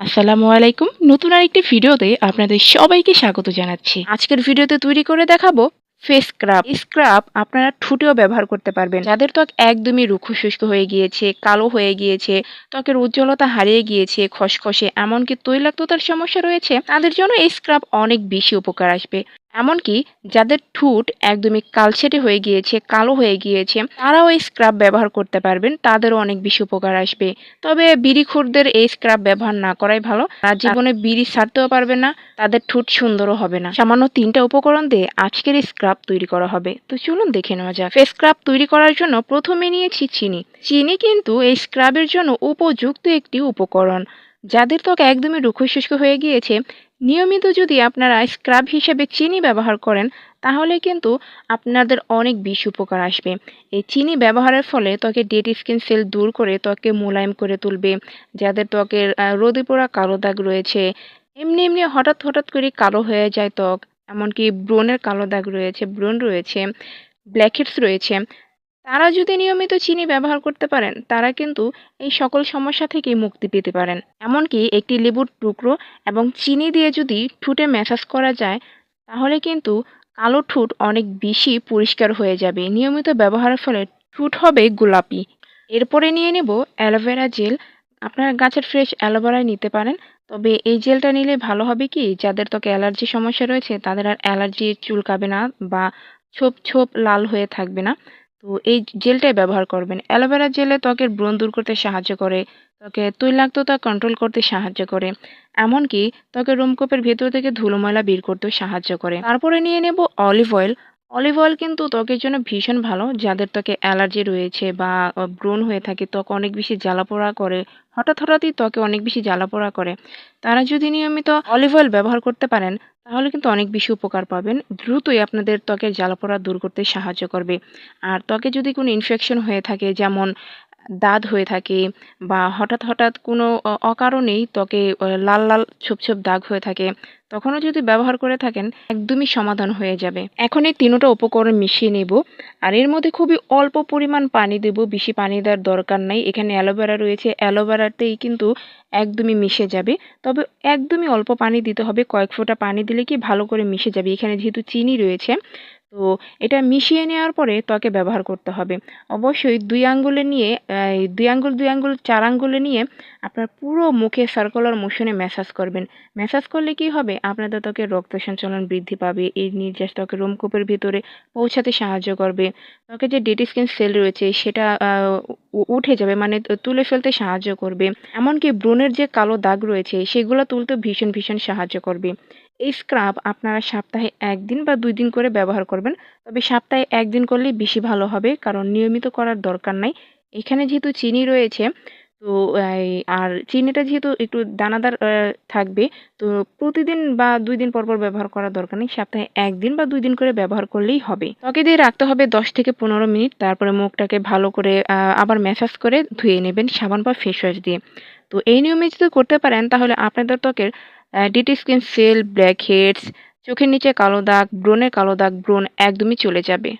আসসালামু আলাইকুম। নতুন আরেকটি ভিডিওতে আপনাদের সবাইকে স্বাগত জানাচ্ছি। আজকের ভিডিওতে তৈরি করে দেখাবো ফেস স্ক্রাব স্ক্রাব আপনারা ঠুটেও ব্যবহার করতে পারবেন। যাদের ত্বক একদমই রুক্ষ শুষ্ক হয়ে গিয়েছে, কালো হয়ে গিয়েছে, ত্বকের উজ্জ্বলতা হারিয়ে গিয়েছে, খসখসে, এমনকি তৈলাক্ততার সমস্যা রয়েছে, তাদের জন্য এই স্ক্রাব অনেক বেশি উপকার আসবে। এমনকি যাদের ঠুট একদমই কালচেটে হয়ে গিয়েছে, কালো হয়ে গিয়েছে, তারাও এই স্ক্রাব ব্যবহার করতে পারবেন, তাদেরও অনেক বেশি উপকার আসবে। তবে বিড়ি বিড়িখোরদের এই স্ক্রাব ব্যবহার না করাই ভালো। আর জীবনে বিড়ি ছাড়তেও পারবে না, তাদের ঠোঁট সুন্দরও হবে না। সামান্য তিনটা উপকরণ দিয়ে আজকের এই স্ক্রাব তৈরি করা হবে। তো চলুন দেখে নেওয়া যাক। ফেস স্ক্রাব তৈরি করার জন্য প্রথমে নিয়েছি চিনি। চিনি কিন্তু এই স্ক্রাবের জন্য উপযুক্ত একটি উপকরণ। যাদের ত্বক একদমই রুক্ষ শুষ্ক হয়ে গিয়েছে নিয়মিত যদি আপনারা স্ক্রাব হিসেবে চিনি ব্যবহার করেন, তাহলে কিন্তু আপনাদের অনেক বেশি উপকার আসবে। এই চিনি ব্যবহারের ফলে ত্বকের ডেড স্কিন সেল দূর করে ত্বকে মোলায়েম করে তুলবে, যাদের ত্বকের রোদে পোড়া কালো দাগ রয়েছে। এমনি এমনি হঠাৎ হঠাৎ করে কালো হয়ে যায় ত্বক, এমনকি ব্রণের কালো দাগ রয়েছে, ব্রণ রয়েছে ব্ল্যাকহেডস রয়েছে। তারা যদি নিয়মিত চিনি ব্যবহার করতে পারেন, তারা কিন্তু এই সকল সমস্যা থেকে মুক্তি পেতে পারেন। এমনকি একটি লেবুর টুকরো এবং চিনি দিয়ে যদি ঠুটে ম্যাসাজ করা যায়, তাহলে কিন্তু কালো ঠোঁট অনেক বেশি পরিষ্কার হয়ে যাবে। নিয়মিত ব্যবহারের ফলে ঠোঁট হবে গোলাপি। এরপরে নিয়ে নেব অ্যালোভেরা জেল। আপনারা গাছের ফ্রেশ অ্যালোভেরা নিতে পারেন। তবে এই জেলটা নিলে ভালো হবে কি? যাদের ত্বকে অ্যালার্জি সমস্যা রয়েছে, তাদের আর অ্যালার্জি চুলকাবে না বা ছোপ ছোপ লাল হয়ে থাকবে না। তো এই জেলটাই ব্যবহার করবেন। অ্যালোভেরা জেলে ত্বকের ব্রণ দূর করতে সাহায্য করে, ত্বকে তৈলাক্ততা কন্ট্রোল করতে সাহায্য করে, এমনকি ত্বকের রোমকূপের ভেতর থেকে ধুলো ময়লা বের করতেও সাহায্য করে। তারপরে নিয়ে নেব অলিভ অয়েল অলিভ অয়েল কিন্তু ত্বকের জন্য ভীষণ ভালো। যাদের ত্বকে অ্যালার্জি রয়েছে বা ব্রণ হয়ে থাকে, ত্বক অনেক বেশি জ্বালাপোড়া করে, হঠাৎ হঠাৎই ত্বকে অনেক বেশি জ্বালাপোড়া করে। তারা যদি নিয়মিত অলিভ অয়েল ব্যবহার করতে পারেন, তাহলে কিন্তু অনেক বেশি উপকার পাবেন। দ্রুতই আপনাদের ত্বকের জ্বালাপোড়া দূর করতে সাহায্য করবে। আর ত্বকে যদি কোনো ইনফেকশন হয়ে থাকে, যেমন দাঁত হয়ে থাকে বা হঠাৎ হঠাৎ কোনো অকারণেই ত্বকে লাল লাল ছোপ ছোপ দাগ হয়ে থাকে, তখনও যদি ব্যবহার করে থাকেন, একদমই সমাধান হয়ে যাবে। এখন এই তিনোটা উপকরণ মিশিয়ে নেব, আর এর মধ্যে খুবই অল্প পরিমাণ পানি দেব, বেশি পানি দেওয়ার দরকার নাই। এখানে অ্যালোভেরা রয়েছে, অ্যালোভেরাতেই কিন্তু একদমই মিশে যাবে। তবে একদমই অল্প পানি দিতে হবে, কয়েক ফোঁটা পানি দিলে কি ভালো করে মিশে যাবে? এখানে যেহেতু চিনি রয়েছে তো এটা মিশিয়ে নেওয়ার পরে ত্বকে ব্যবহার করতে হবে। অবশ্যই দুই আঙ্গুলে নিয়ে দুই আঙ্গুল দুই আঙ্গুল, চার আঙ্গুলে নিয়ে আপনার পুরো মুখে সার্কুলার মোশনে ম্যাসাজ করবেন। ম্যাসাজ করলে কি হবে? আপনাদের ত্বকের রক্ত সঞ্চালন বৃদ্ধি পাবে, এই নির্যাস ত্বকের রোমকূপের ভিতরে পৌঁছাতে সাহায্য করবে। ত্বকের যে ডেড স্কিন সেল রয়েছে, সেটা উঠে যাবে মানে তুলে ফেলতে সাহায্য করবে। এমনকি ব্রণের যে কালো দাগ রয়েছে, সেগুলো তুলতে ভীষণ ভীষণ সাহায্য করবে। এই স্ক্রাব আপনারা সপ্তাহে একদিন বা দুই দিন করে ব্যবহার করবেন। তবে সপ্তাহে একদিন করলেই বেশি ভালো হবে, কারণ নিয়মিত করার দরকার নাই। এখানে যেহেতু চিনি রয়েছে, তো আর চিনিটা যেহেতু একটু দানাদার থাকবে, তো প্রতিদিন বা দুই দিন পর পর ব্যবহার করার দরকার নেই। সপ্তাহে একদিন বা দুই দিন করে ব্যবহার করলেই হবে। ত্বকে দিয়ে রাখতে হবে দশ থেকে পনেরো মিনিট। তারপরে মুখটাকে ভালো করে আবার ম্যাসাজ করে ধুয়ে নেবেন সাবান বা ফেস ওয়াশ দিয়ে। তো এই নিয়মে যদি করতে পারেন, তাহলে আপনাদের ত্বকের dead skin cell, blackheads, চোখের নিচে কালো দাগ, ব্রণের কালো দাগ, ব্রণ একদমই চলে যাবে।